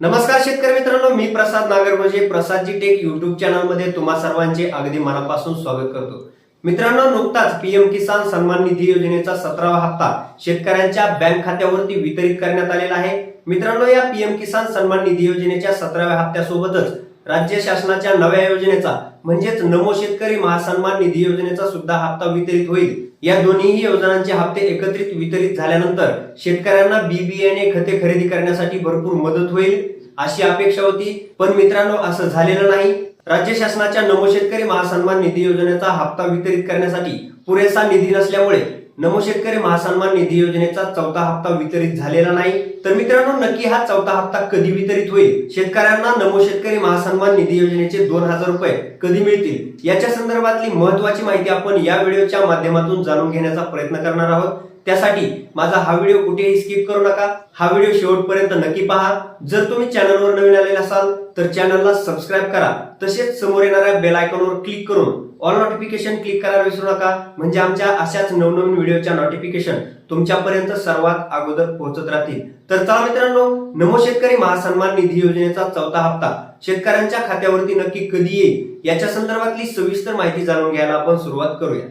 नमस्कार शेतकरी मित्रांनो मी प्रसाद नागरगोजे प्रसादजी टेक युट्यूब चॅनलमध्ये तुम्हा सर्वांचे अगदी मनापासून स्वागत करतो. मित्रांनो नुकताच पीएम किसान सन्मान निधी योजनेचा सतरावा हप्ता शेतकऱ्यांच्या बँक खात्यावरती वितरित करण्यात आलेला आहे. मित्रांनो या पीएम किसान सन्मान निधी योजनेच्या सतराव्या हप्त्यासोबतच राज्य शासनाच्या नव्या योजनेचा म्हणजेच नमो शेतकरी महासन्मान निधी योजनेचा सुद्धा हप्ता वितरित होईल. या दोन्हीही योजनांचे हप्ते एकत्रित वितरित झाल्यानंतर शेतकऱ्यांना बी बियाणे खते खरेदी करण्यासाठी भरपूर मदत होईल अशी अपेक्षा होती. पण मित्रांनो असं झालेलं नाही. राज्य शासनाच्या नमो शेतकरी महासन्मान निधी योजनेचा हप्ता वितरित करण्यासाठी पुरेसा निधी नसल्यामुळे नमो शेतकरी महासन्मान निधी योजनेचा चौथा हप्ता वितरित झालेला नाही. तर मित्रांनो नक्की हा चौथा हप्ता कधी वितरित होईल? शेतकऱ्यांना नमो शेतकरी महासन्मान निधी योजनेचे दोन हजार रुपये कधी मिळतील? याच्या संदर्भातली महत्वाची माहिती आपण या व्हिडिओच्या माध्यमातून जाणून घेण्याचा प्रयत्न करणार आहोत. त्यासाठी माझा हा व्हिडिओ कुठेही स्किप करू नका. हा व्हिडिओ शेवटपर्यंत नक्की पहा. जर तुम्ही चॅनलवर नवीन आलेले असाल तर चॅनलला सबस्क्राईब करा. तसेच समोर येणाऱ्या बेल आयकॉनवर क्लिक करून ऑल नोटिफिकेशन क्लिक करायला विसरू नका. म्हणजे आमच्या अशाच नवनवीन व्हिडिओच्या नोटिफिकेशन तुमच्यापर्यंत सर्वात अगोदर पोहोचत राहतील. तर चला मित्रांनो नमो शेतकरी महासन्मान निधी योजनेचा चौथा हप्ता शेतकऱ्यांच्या खात्यावरती नक्की कधी येईल याच्या संदर्भातली सविस्तर माहिती जाणून घ्यायला आपण सुरुवात करूया.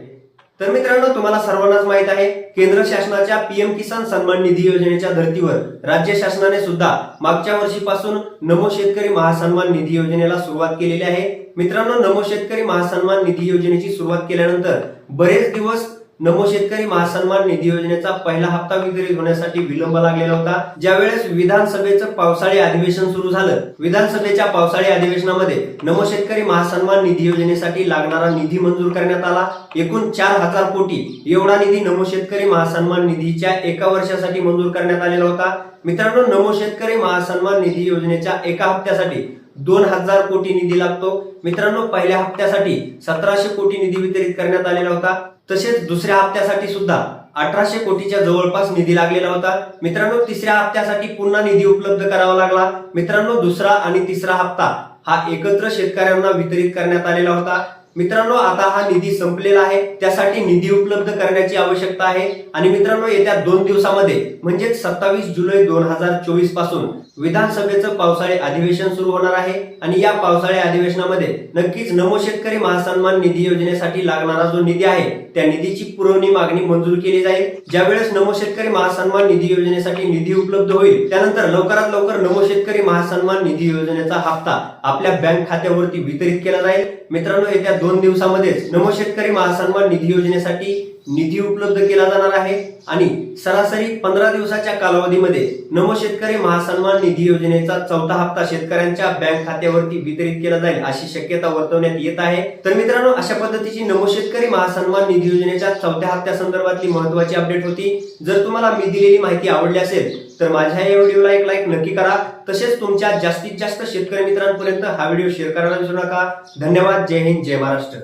तर मित्रांनो तुम्हाला सर्वांनाच माहीत आहे केंद्र शासनाच्या पीएम किसान सन्मान निधी योजनेच्या धर्तीवर राज्य शासनाने सुद्धा मागच्या वर्षीपासून नमो शेतकरी महासन्मान निधी योजनेला सुरुवात केलेली आहे. मित्रांनो नमो शेतकरी महासन्मान निधी योजनेची सुरुवात केल्यानंतर बरेच दिवस नमो शेतकरी महासन्मान निधी योजनेचा पहिला हप्ता वितरित होण्यासाठी विलंब लागलेला होता. ज्यावेळेस विधानसभेचं पावसाळी अधिवेशन सुरू झालं विधानसभेच्या पावसाळी अधिवेशनामध्ये नमो शेतकरी महासन्मान निधी योजनेसाठी लागणारा निधी मंजूर करण्यात आला. एकूण चार हजार कोटी एवढा निधी नमो शेतकरी महासन्मान निधीच्या एका वर्षासाठी मंजूर करण्यात आलेला होता. मित्रांनो नमो शेतकरी महासन्मान निधी योजनेच्या एका हप्त्यासाठी दोन हजार कोटी निधी लागतो. मित्रांनो पहिल्या हप्त्यासाठी सतराशे कोटी निधी वितरित करण्यात आलेला होता. तसेच दुसऱ्या हप्त्यासाठी सुद्धा अठराशे कोटीच्या जवळपास निधी लागलेला होता. मित्रांनो तिसऱ्या हप्त्यासाठी पुन्हा निधी उपलब्ध करावा लागला. मित्रांनो दुसरा आणि तिसरा हप्ता हा एकत्र शेतकऱ्यांना वितरित करण्यात आलेला होता. मित्रांनो आता हा निधी संपलेला आहे. त्यासाठी निधी उपलब्ध करण्याची आवश्यकता आहे. आणि मित्रांनो येत्या दोन दिवसामध्ये म्हणजेच सत्तावीस जुलै दोन हजार चोवीसपासून विधानसभेचं पावसाळी अधिवेशन सुरू होणार आहे आणि या पावसाळी अधिवेशनामध्ये नक्कीच नमो शेतकरी महासन्मान निधी योजनेसाठी लागणारा जो निधी आहे त्या निधीची पुरवणी मागणी मंजूर केली जाईल. ज्यावेळेस नमो शेतकरी महासन्मान निधी योजनेसाठी निधी उपलब्ध होईल त्यानंतर लवकरात लवकर नमो शेतकरी महासन्मान निधी योजनेचा हप्ता आपल्या बँक खात्यावरती वितरित केला जाईल. मित्रांनो येत्या दोन दिवसामध्येच नमो शेतकरी महासन्मान निधी योजनेसाठी निधी उपलब्ध केला जाणार आहे आणि सरासरी पंधरा दिवसाच्या कालावधीमध्ये नमो शेतकरी महासन्मान निधी योजनेचा चौथा हप्ता शेतकऱ्यांच्या बँक खात्यावरती वितरित केला जाईल अशी शक्यता वर्तवण्यात येत आहे. तर मित्रांनो अशा पद्धतीची नमो शेतकरी महासन्मान निधी योजनेच्या चौथ्या हप्त्या संदर्भातली महत्वाची अपडेट होती. जर तुम्हाला मी दिलेली माहिती आवडली असेल तर माझ्या या व्हिडिओला एक लाईक नक्की करा. तसेच तुमच्या जास्तीत जास्त शेतकरी मित्रांपर्यंत हा व्हिडिओ शेअर करायला विसरू नका. धन्यवाद. जय हिंद. जय महाराष्ट्र.